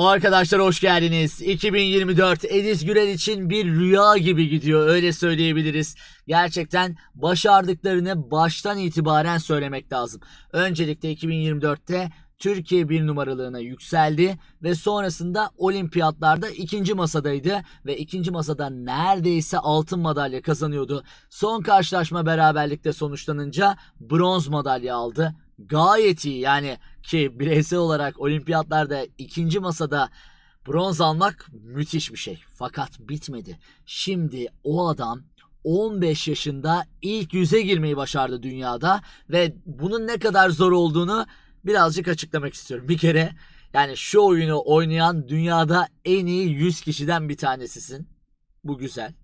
Arkadaşlar hoş geldiniz. 2024 Edis Gürel için bir rüya gibi gidiyor öyle söyleyebiliriz. Gerçekten başardıklarını baştan itibaren söylemek lazım. Öncelikle 2024'te Türkiye bir numaralığına yükseldi ve sonrasında olimpiyatlarda ikinci masadaydı ve ikinci masada neredeyse altın madalya kazanıyordu. Son karşılaşma beraberlikte sonuçlanınca bronz madalya aldı. Gayet iyi yani ki bireysel olarak olimpiyatlarda ikinci masada bronz almak müthiş bir şey. Fakat bitmedi. Şimdi o adam 15 yaşında ilk yüze girmeyi başardı dünyada ve bunun ne kadar zor olduğunu birazcık açıklamak istiyorum. Bir kere yani şu oyunu oynayan dünyada en iyi 100 kişiden bir tanesisin. Bu güzel.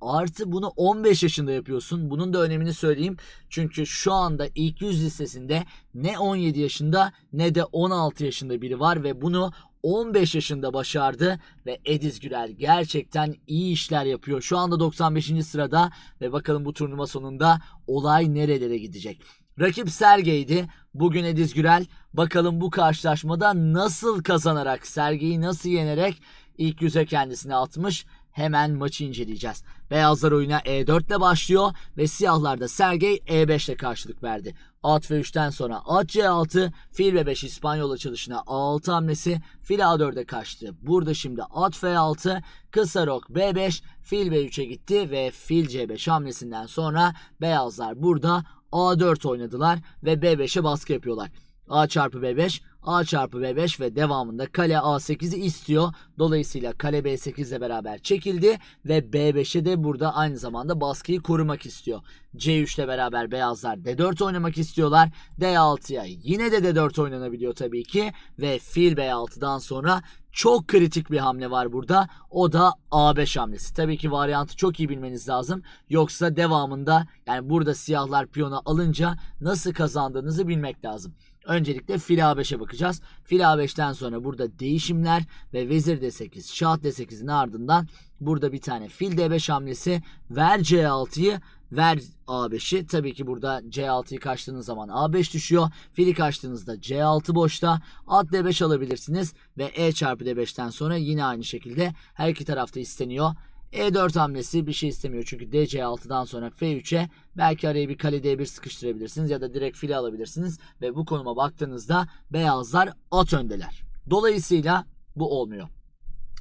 Artı bunu 15 yaşında yapıyorsun. Bunun da önemini söyleyeyim. Çünkü şu anda ilk 100 listesinde ne 17 yaşında ne de 16 yaşında biri var ve bunu 15 yaşında başardı ve Ediz Gürel gerçekten iyi işler yapıyor. Şu anda 95. sırada ve bakalım bu turnuva sonunda olay nerelere gidecek. Rakip Sergey'di. Bugün Ediz Gürel bakalım bu karşılaşmada nasıl kazanarak, Sergey'i nasıl yenerek ilk yüze kendisini atmış. Hemen maçı inceleyeceğiz. Beyazlar oyuna E4 ile başlıyor ve siyahlarda Sergey E5 ile karşılık verdi. At ve 3'ten sonra at C6, fil ve 5 İspanyol açılışına A6 hamlesi, fil A4'e kaçtı. Burada şimdi at F6, kısa rok B5, fil B3'e gitti ve fil C5 hamlesinden sonra beyazlar burada A4 oynadılar ve B5'e baskı yapıyorlar. A çarpı B5, A çarpı B5 ve devamında kale A8'i istiyor. Dolayısıyla kale B8 ile beraber çekildi ve B5'e de burada aynı zamanda baskıyı korumak istiyor. C3 ile beraber beyazlar D4 oynamak istiyorlar. D6'ya yine de D4 oynanabiliyor tabii ki ve fil B6'dan sonra çok kritik bir hamle var burada. O da A5 hamlesi. Tabii ki varyantı çok iyi bilmeniz lazım. Yoksa devamında yani burada siyahlar piyona alınca nasıl kazandığınızı bilmek lazım. Öncelikle fil A5'e bakacağız. Fil A5'ten sonra burada değişimler ve vezir D8, şah D8'in ardından burada bir tane fil D5 hamlesi. Ver C6'yı ver A5'i. Tabii ki burada C6'yı kaçtığınız zaman A5 düşüyor. Fili kaçtığınızda C6 boşta. At D5 alabilirsiniz ve E çarpı D5'ten sonra yine aynı şekilde her iki tarafta isteniyor. E4 hamlesi bir şey istemiyor çünkü DC6'dan sonra F3'e belki araya bir kale D1 sıkıştırabilirsiniz ya da direkt file alabilirsiniz ve bu konuma baktığınızda beyazlar at öndeler. Dolayısıyla bu olmuyor.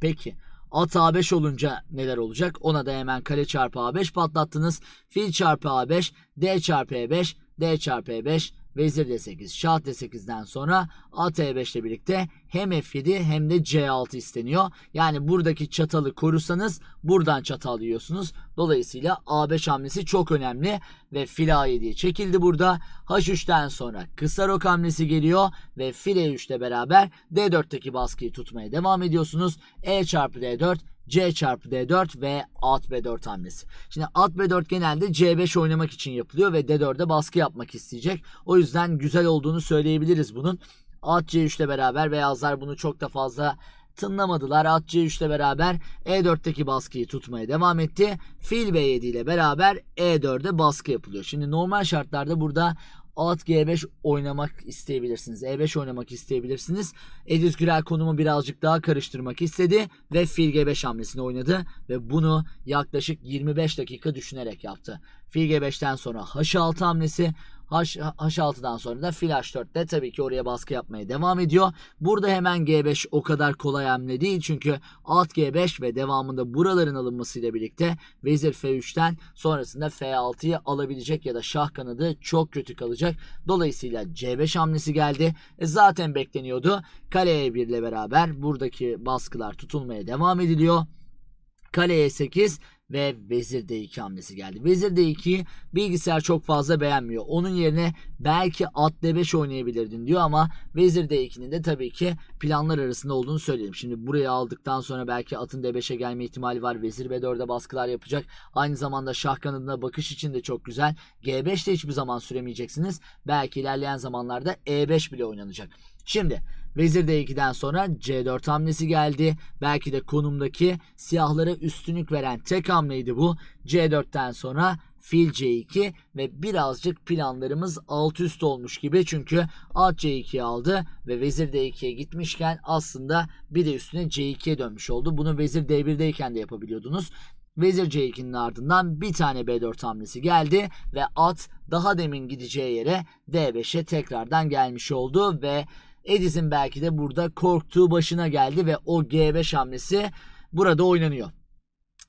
Peki at A5 olunca neler olacak? Ona da hemen kale çarpı A5 patlattınız. Fil çarpı A5, D çarpı E5, D çarpı E5, Vezir D8, Şah D8'den sonra at E5 ile birlikte hem F7 hem de C6 isteniyor. Yani buradaki çatalı korusanız buradan çatal yiyorsunuz. Dolayısıyla A5 hamlesi çok önemli ve fil A7'ye çekildi burada. H3'ten sonra kısa rok hamlesi geliyor ve fil E3 ile beraber D4'teki baskıyı tutmaya devam ediyorsunuz. E çarpı D4 C çarpı D4 ve at B4 hamlesi. Şimdi at B4 genelde C5 oynamak için yapılıyor ve D4'e baskı yapmak isteyecek. O yüzden güzel olduğunu söyleyebiliriz bunun. At C3 ile beraber beyazlar bunu çok da fazla tınlamadılar. At C3 ile beraber E4'teki baskıyı tutmaya devam etti. Fil B7 ile beraber E4'e baskı yapılıyor. Şimdi normal şartlarda burada at G5 oynamak isteyebilirsiniz. E5 oynamak isteyebilirsiniz. Ediz Gürel konumu birazcık daha karıştırmak istedi ve fil G5 hamlesini oynadı ve bunu yaklaşık 25 dakika düşünerek yaptı. Fil G5'ten sonra H6 hamlesi H, H6'dan sonra da fil H4'te tabii ki oraya baskı yapmaya devam ediyor. Burada hemen G5 o kadar kolay hamle değil çünkü alt G5 ve devamında buraların alınmasıyla birlikte vezir F3'ten sonrasında F6'yı alabilecek ya da şah kanadı çok kötü kalacak. Dolayısıyla C5 hamlesi geldi. E zaten bekleniyordu. Kale E1 ile beraber buradaki baskılar tutulmaya devam ediliyor. Kale E8 ve Vezir D2 hamlesi geldi. Vezir D2'yi bilgisayar çok fazla beğenmiyor. Onun yerine belki at D5 oynayabilirdin diyor ama Vezir D2'nin de tabii ki planlar arasında olduğunu söyleyelim. Şimdi buraya aldıktan sonra belki atın D5'e gelme ihtimali var. Vezir B4'e baskılar yapacak. Aynı zamanda şah kanadına bakış için de çok güzel. G5 de hiçbir zaman süremeyeceksiniz. Belki ilerleyen zamanlarda E5 bile oynanacak. Şimdi Vezir D2'den sonra C4 hamlesi geldi. Belki de konumdaki siyahlara üstünlük veren tek hamleydi bu. C4'ten sonra fil C2 ve birazcık planlarımız alt üst olmuş gibi çünkü at C2'yi aldı ve vezir D2'ye gitmişken aslında bir de üstüne C2'ye dönmüş oldu. Bunu vezir D1'deyken de yapabiliyordunuz. Vezir C2'nin ardından bir tane B4 hamlesi geldi ve at daha demin gideceği yere D5'e tekrardan gelmiş oldu ve Edis'in belki de burada korktuğu başına geldi ve o G5 hamlesi burada oynanıyor.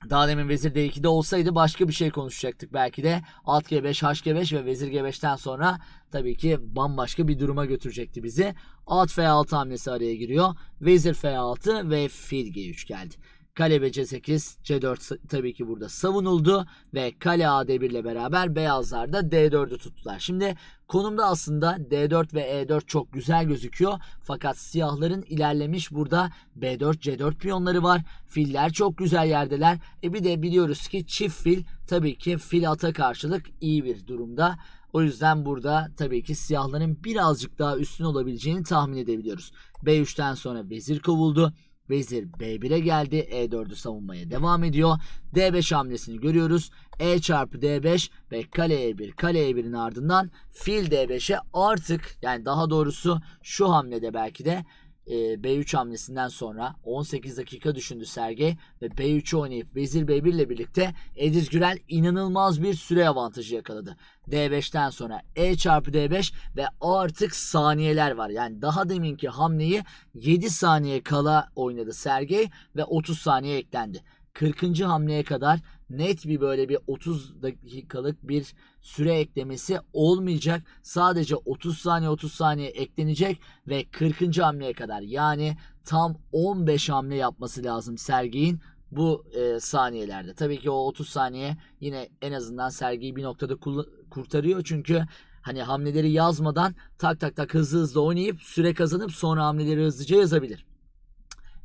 Daha demin vezir D2'de olsaydı başka bir şey konuşacaktık belki de. Alt G5, HG5 ve vezir G5'ten sonra tabii ki bambaşka bir duruma götürecekti bizi. At F6 hamlesi araya giriyor. Vezir F6 ve fil G3 geldi. Kale ve C8, C4 tabii ki burada savunuldu ve kale AD1 ile beraber beyazlar da D4'ü tuttular. Şimdi konumda aslında D4 ve E4 çok güzel gözüküyor. Fakat siyahların ilerlemiş burada B4, C4 piyonları var. Filler çok güzel yerdeler. E bir de biliyoruz ki çift fil tabii ki fil ata karşılık iyi bir durumda. O yüzden burada tabii ki siyahların birazcık daha üstün olabileceğini tahmin edebiliyoruz. B3'ten sonra vezir kovuldu. Vezir B1'e geldi. E4'ü savunmaya devam ediyor. D5 hamlesini görüyoruz. E çarpı D5 ve kale E1 kale E1'in ardından fil D5'e artık yani daha doğrusu şu hamlede belki de e, B3 hamlesinden sonra 18 dakika düşündü Sergey ve B3'ü oynayıp Vezir B1 ile birlikte Ediz Gürel inanılmaz bir süre avantajı yakaladı. D5'ten sonra E çarpı D5 ve artık saniyeler var. Yani daha deminki hamleyi 7 saniye kala oynadı Sergey ve 30 saniye eklendi. 40. hamleye kadar net bir böyle bir 30 dakikalık bir süre eklemesi olmayacak. Sadece 30 saniye 30 saniye eklenecek ve 40. hamleye kadar yani tam 15 hamle yapması lazım Sergey'in bu e, saniyelerde. Tabii ki o 30 saniye yine en azından Sergey'i bir noktada kurtarıyor çünkü hani hamleleri yazmadan tak tak tak hızlı hızlı oynayıp süre kazanıp sonra hamleleri hızlıca yazabilir.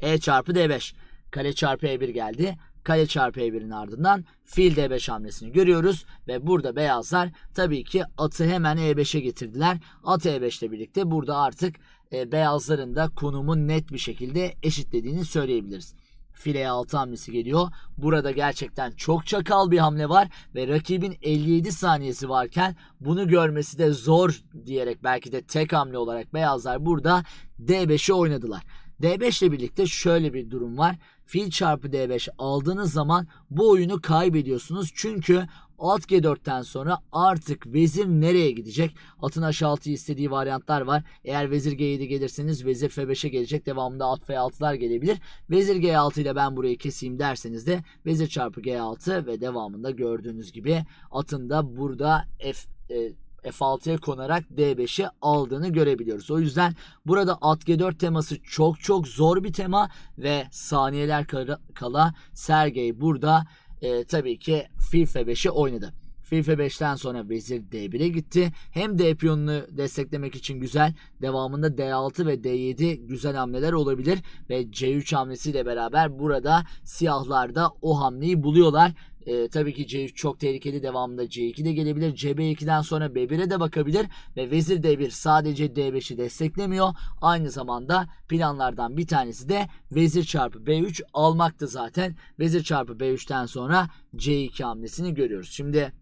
E çarpı D5. Kale çarpı E1 geldi. Kale çarpı E1'in ardından fil D5 hamlesini görüyoruz. Ve burada beyazlar tabii ki atı hemen E5'e getirdiler. At E5 ile birlikte burada artık e, beyazların da konumu net bir şekilde eşitlediğini söyleyebiliriz. File 6 hamlesi geliyor. Burada gerçekten çok çakal bir hamle var ve rakibin 57 saniyesi varken bunu görmesi de zor diyerek belki de tek hamle olarak beyazlar burada D5'i oynadılar. D5 ile birlikte şöyle bir durum var. Fil çarpı D5 aldığınız zaman bu oyunu kaybediyorsunuz. Çünkü at G4'ten sonra artık vezir nereye gidecek? Atın H6 istediği varyantlar var. Eğer vezir G7 gelirseniz vezir F5'e gelecek. Devamında at F6'lar gelebilir. Vezir G6 ile ben burayı keseyim derseniz de vezir çarpı G6 ve devamında gördüğünüz gibi atın da burada F e, F6'ya konarak D5'i aldığını görebiliyoruz. O yüzden burada at G4 teması çok çok zor bir tema ve saniyeler kala Sergey burada e, tabii ki fil F5'i oynadı. Fil F5'ten sonra vezir D1'e gitti. Hem D piyonunu desteklemek için güzel. Devamında D6 ve D7 güzel hamleler olabilir. Ve C3 hamlesiyle beraber burada siyahlar da o hamleyi buluyorlar. E, tabii ki C3 çok tehlikeli. Devamında C2 de gelebilir. CB2'den sonra B1'e de bakabilir. Ve Vezir D1 sadece D5'i desteklemiyor. Aynı zamanda planlardan bir tanesi de Vezir çarpı B3 almaktı zaten. Vezir çarpı B3'ten sonra C2 hamlesini görüyoruz. Şimdi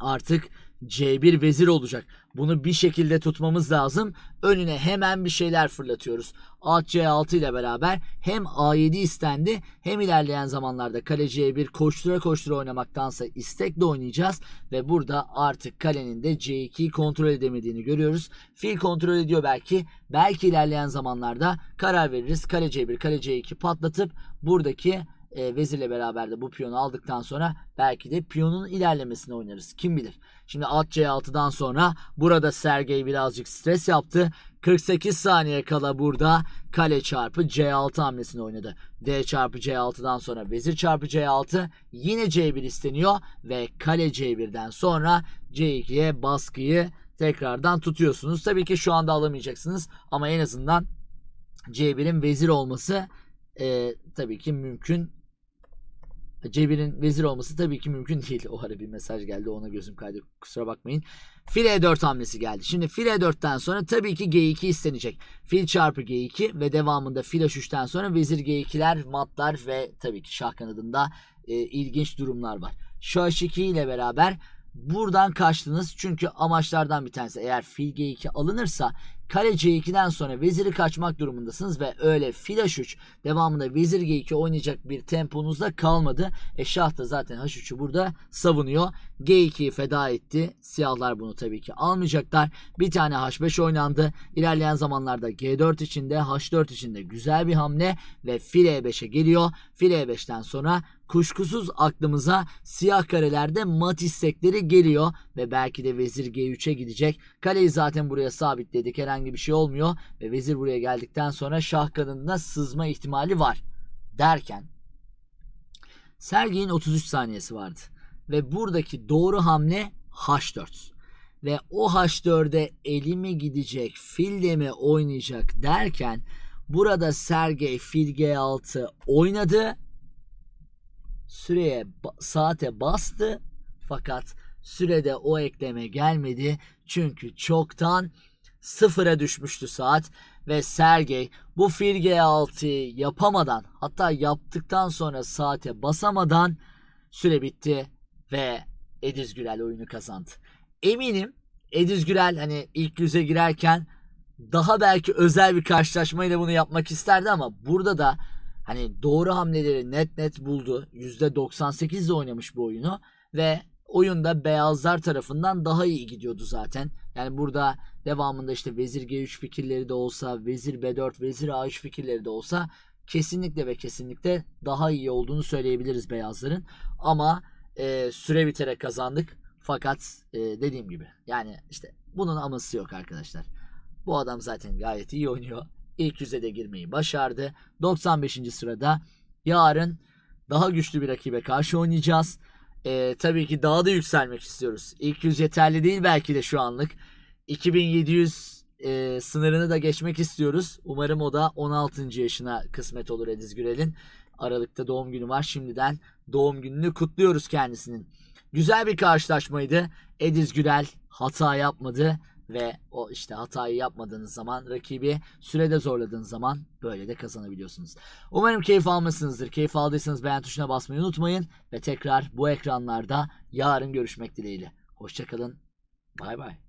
artık C1 vezir olacak. Bunu bir şekilde tutmamız lazım. Önüne hemen bir şeyler fırlatıyoruz. At C6 ile beraber hem A7 istendi hem ilerleyen zamanlarda kale C1 koştura koştura oynamaktansa istekle oynayacağız. Ve burada artık kalenin de C2'yi kontrol edemediğini görüyoruz. Fil kontrol ediyor belki. Belki ilerleyen zamanlarda karar veririz. Kale C1, kale C2 patlatıp buradaki e, vezirle beraber de bu piyonu aldıktan sonra belki de piyonun ilerlemesini oynarız. Kim bilir. Şimdi at C6'dan sonra burada Sergey birazcık stres yaptı. 48 saniye kala burada kale çarpı C6 hamlesini oynadı. D çarpı C6'dan sonra vezir çarpı C6 yine C1 isteniyor ve kale C1'den sonra C2'ye baskıyı tekrardan tutuyorsunuz. Tabii ki şu anda alamayacaksınız ama en azından C1'in vezir olması e, tabii ki mümkün Cebir'in vezir olması tabii ki mümkün değil. O ara bir mesaj geldi ona gözüm kaydı kusura bakmayın. Fil E4 hamlesi geldi. Şimdi fil E4'ten sonra tabii ki G2 istenecek. Fil çarpı G2 ve devamında fil H3'ten sonra vezir G2'ler, matlar ve tabii ki şah kanadında e, ilginç durumlar var. Şah H2 ile beraber buradan kaçtınız. Çünkü amaçlardan bir tanesi eğer fil G2 alınırsa kale C2'den sonra veziri kaçmak durumundasınız ve öyle fil H3 devamında vezir G2 oynayacak bir temponuzda kalmadı. E şah da zaten H3'ü burada savunuyor. G2'yi feda etti. Siyahlar bunu tabii ki almayacaklar. Bir tane H5 oynandı. İlerleyen zamanlarda G4 içinde H4 içinde güzel bir hamle ve fil E5'e geliyor. Fil E5'ten sonra kuşkusuz aklımıza siyah karelerde mat istekleri geliyor ve belki de vezir G3'e gidecek. Kaleyi zaten buraya sabitledik. Herhangi bir şey olmuyor ve vezir buraya geldikten sonra şah kanadına sızma ihtimali var. Derken Sergey'in 33 saniyesi vardı ve buradaki doğru hamle H4 ve o H4'e eli mi gidecek, fille mi oynayacak derken burada Sergey fil G6 oynadı. Süreye saate bastı fakat sürede o ekleme gelmedi çünkü çoktan sıfıra düşmüştü saat ve Sergey bu fil G6'yı yapamadan hatta yaptıktan sonra saate basamadan süre bitti ve Ediz Gürel oyunu kazandı. Eminim Ediz Gürel hani ilk yüze girerken daha belki özel bir karşılaşmayla bunu yapmak isterdi ama burada da hani doğru hamleleri net net buldu. %98 ile oynamış bu oyunu ve oyunda beyazlar tarafından daha iyi gidiyordu zaten. Yani burada devamında işte vezir G3 fikirleri de olsa, vezir B4, vezir A3 fikirleri de olsa kesinlikle ve kesinlikle daha iyi olduğunu söyleyebiliriz beyazların. Ama e, süre biterek kazandık. Fakat e, dediğim gibi yani işte bunun aması yok arkadaşlar. Bu adam zaten gayet iyi oynuyor. İlk yüze de girmeyi başardı. 95. sırada yarın daha güçlü bir rakibe karşı oynayacağız. Ee, tabii ki daha da yükselmek istiyoruz. İlk yüz yeterli değil belki de şu anlık. 2700 e, sınırını da geçmek istiyoruz. Umarım o da 16. yaşına kısmet olur Ediz Gürel'in. Aralıkta doğum günü var. Şimdiden doğum gününü kutluyoruz kendisinin. Güzel bir karşılaşmaydı. Ediz Gürel hata yapmadı ve o işte hatayı yapmadığınız zaman rakibi sürede zorladığınız zaman böyle de kazanabiliyorsunuz. Umarım keyif almışsınızdır. Keyif aldıysanız beğen tuşuna basmayı unutmayın ve tekrar bu ekranlarda yarın görüşmek dileğiyle. Hoşçakalın. Bay bay.